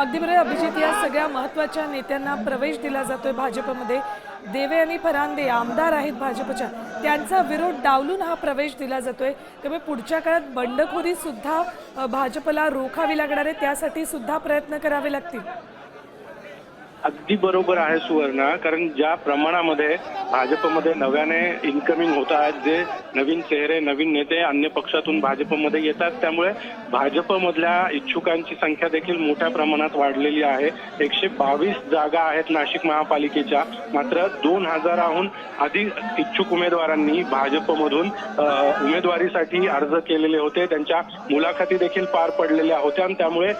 अगदी बरोबर. अभिजित या सगळ्या महत्त्वाच्या नेत्यांना प्रवेश दिला जातोय भाजपमध्ये. देवे आणि फरांदे आमदार आहेत भाजपच्या. त्यांचा विरोध डावलून हा प्रवेश दिला जातोय. त्यामुळे पुढच्या काळात बंडखोरी सुद्धा भाजपला रोखावी लागणार आहे. त्यासाठी सुद्धा प्रयत्न करावे लागतील. अगदी बरोबर आहे सुवर्णा कारण ज्या प्रमाणामध्ये भाजपमध्ये नव्याने इन्कमिंग होत आहेत जे नवीन चेहरे नवीन नेते अन्य पक्षातून भाजपमध्ये येतात त्यामुळे भाजपमधल्या इच्छुकांची संख्या देखील मोठ्या प्रमाणात वाढलेली आहे. एकशे बावीस जागा आहेत नाशिक महापालिकेच्या मात्र दोन हजाराहून अधिक इच्छुक उमेदवारांनी भाजपमधून उमेदवारीसाठी अर्ज केलेले होते. त्यांच्या मुलाखती देखील पार पडलेल्या होत्या आणि त्यामुळे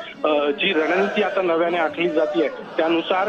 जी रणनीती आता नव्याने आखली जाते त्यानुसार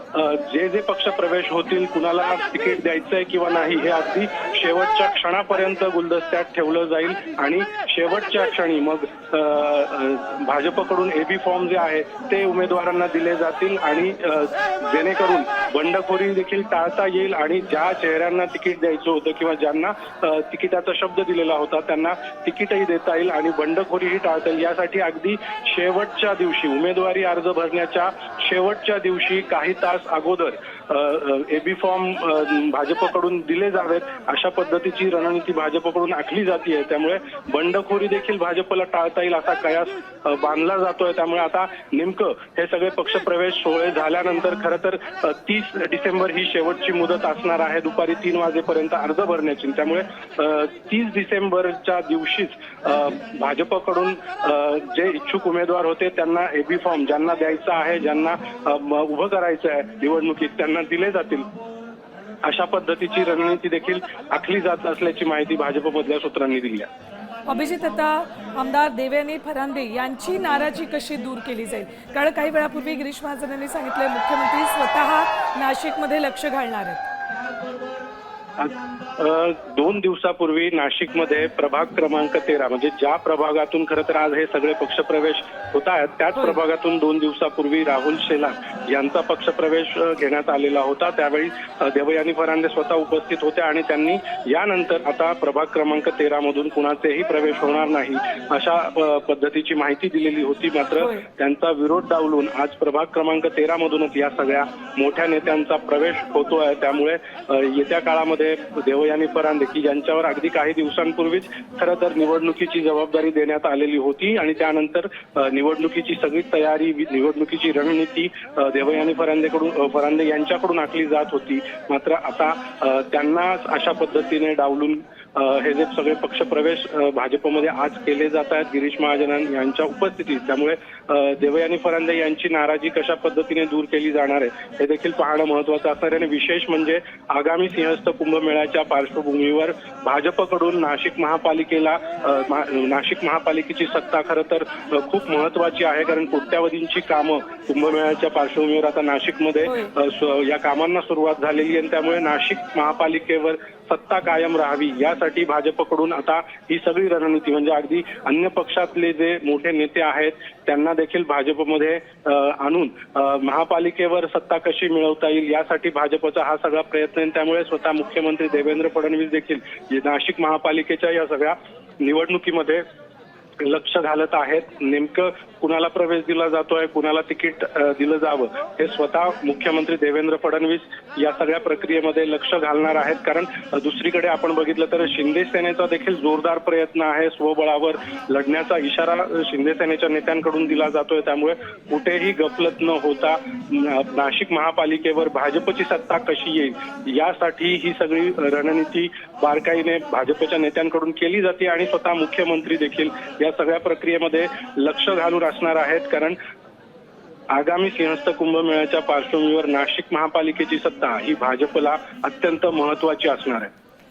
जे जे पक्ष प्रवेश होतील कुणाला तिकीट द्यायचंय किंवा नाही हे अगदी शेवटच्या क्षणापर्यंत गुलदस्त्यात ठेवलं जाईल. आणि शेवटच्या क्षणी मग भाजपकडून एबी फॉर्म जे आहे ते उमेदवारांना दिले जातील. आणि जेणेकरून बंडखोरी देखील टाळता येईल. आणि ज्या चेहऱ्यांना तिकीट द्यायचं होतं किंवा ज्यांना तिकिटाचा शब्द दिलेला होता त्यांना तिकीटही देता येईल आणि बंडखोरीही टाळता येईल. यासाठी अगदी शेवटच्या दिवशी उमेदवारी अर्ज भरण्याच्या शेवटच्या दिवशी काही तास अगोदर एबी फॉर्म भाजपकडून दिले जावेत अशा पद्धतीची रणनीती भाजपकडून आखली जाते त्यामुळे बंडखोरी देखील भाजपला टाळता येईल असा कयास बांधला जातोय. त्यामुळे आता नेमकं हे सगळे पक्षप्रवेश सोहळे झाल्यानंतर खरं तर तीस डिसेंबर ही शेवटची मुदत असणार आहे. दुपारी तीन वाजेपर्यंत अर्ज भरण्याची. त्यामुळे तीस डिसेंबरच्या दिवशीच भाजपकडून जे इच्छुक उमेदवार होते त्यांना एबी फॉर्म ज्यांना द्यायचा आहे ज्यांना उभं करायचं आहे निवडणुकीत त्यांना दिले जातील. अशा पद्धतीची रणनीती देखील आखली जात असल्याची माहिती भाजपमधल्या सूत्रांनी दिली आहे. अभिजित आता आमदार देवेनी फरांदे यांची नाराजी कशी दूर केली जाईल? कारण काही वेळापूर्वी गिरीश महाजन यांनी सांगितलंय मुख्यमंत्री स्वतः नाशिकमध्ये लक्ष घालणार आहेत. दोन दिवसापूर्वी नाशिकमध्ये प्रभाग क्रमांक तेरा म्हणजे ज्या प्रभागातून खरं तर आज हे सगळे पक्षप्रवेश होत आहेत त्याच. प्रभागातून दोन दिवसापूर्वी राहुल शेलार यांचा पक्षप्रवेश घेण्यात आलेला होता त्यावेळी देवयानी फरांदे स्वतः उपस्थित होत्या आणि त्यांनी यानंतर आता प्रभाग क्रमांक तेरा मधून कुणाचेही प्रवेश होणार नाही अशा पद्धतीची माहिती दिलेली होती मात्र. त्यांचा विरोध डावलून आज प्रभाग क्रमांक तेरा मधूनच या सगळ्या मोठ्या नेत्यांचा प्रवेश होतोय त्यामुळे अ, येत्या काळामध्ये देवयानी परांदे की अगदी काही दिवसांपूर्वीच खरं तर निवडणुकीची जबाबदारी देण्यात आलेली होती आणि त्यानंतर निवडणुकीची सगळी तयारी निवडणुकीची रणनीती देवयानी फरांदेकडून अ, फरांदे यांच्याकडून आखली जात होती. मात्र आता त्यांना अशा पद्धतीने डावलून हे जे सगळे पक्षप्रवेश अ, भाजपमध्ये आज केले जात आहेत गिरीश महाजन यांच्या उपस्थितीत. त्यामुळे देवयानी फरांदे यांची नाराजी कशा पद्धतीने दूर केली जाणार आहे हे देखील पाहणं महत्वाचं असणार आहे. आणि विशेष म्हणजे आगामी सिंहस्थ कुंभमेळ्याच्या पार्श्वभूमीवर भाजपकडून नाशिक महापालिकेला नाशिक महापालिकेची सत्ता खरं तर खूप महत्वाची आहे. कारण कोट्यावधींची कामं कुंभमेळ्याच्या पार्श्वभूमीवर आता नाशिकमध्ये या कामांना सुरुवात झालेली आहे. आणि त्यामुळे नाशिक महापालिकेवर सत्ता कायम राहावी यासाठी भाजपकडून आता ही सगळी रणनीती म्हणजे अगदी अन्य पक्षातले जे मोठे नेते आहेत त्यांना देखील भाजपमध्ये आणून महापालिकेवर सत्ता कशी मिळवता येईल यासाठी भाजपचा हा सगळा प्रयत्न आहे. त्यामुळे स्वतः मुख्यमंत्री देवेंद्र फडणवीस देखील नाशिक महापालिकेच्या या सगळ्या निवडणुकीमध्ये लक्ष घालत आहेत. नेमकं कुणाला प्रवेश दिला जातोय कुणाला तिकीट दिलं जावं हे स्वतः मुख्यमंत्री देवेंद्र फडणवीस या सगळ्या प्रक्रियेमध्ये लक्ष घालणार आहेत. कारण दुसरीकडे आपण बघितलं तर शिंदे सेनेचा देखील जोरदार प्रयत्न आहे. स्वबळावर लढण्याचा इशारा शिंदे सेनेच्या नेत्यांकडून दिला जातोय. त्यामुळे कुठेही गफलत न होता नाशिक महापालिकेवर भाजपची सत्ता कशी येईल यासाठी ही सगळी रणनीती बारकाईने भाजपच्या नेत्यांकडून केली जाते आणि स्वतः मुख्यमंत्री देखील या सगळ्या प्रक्रियेमध्ये लक्ष घालून असणार आहेत कारण आगामी सिंहस्थ कुंभमेळ्याच्या पार्श्वभूमीवर नाशिक महापालिकेची सत्ता ही भाजपला अत्यंत महत्वाची असणार आहे.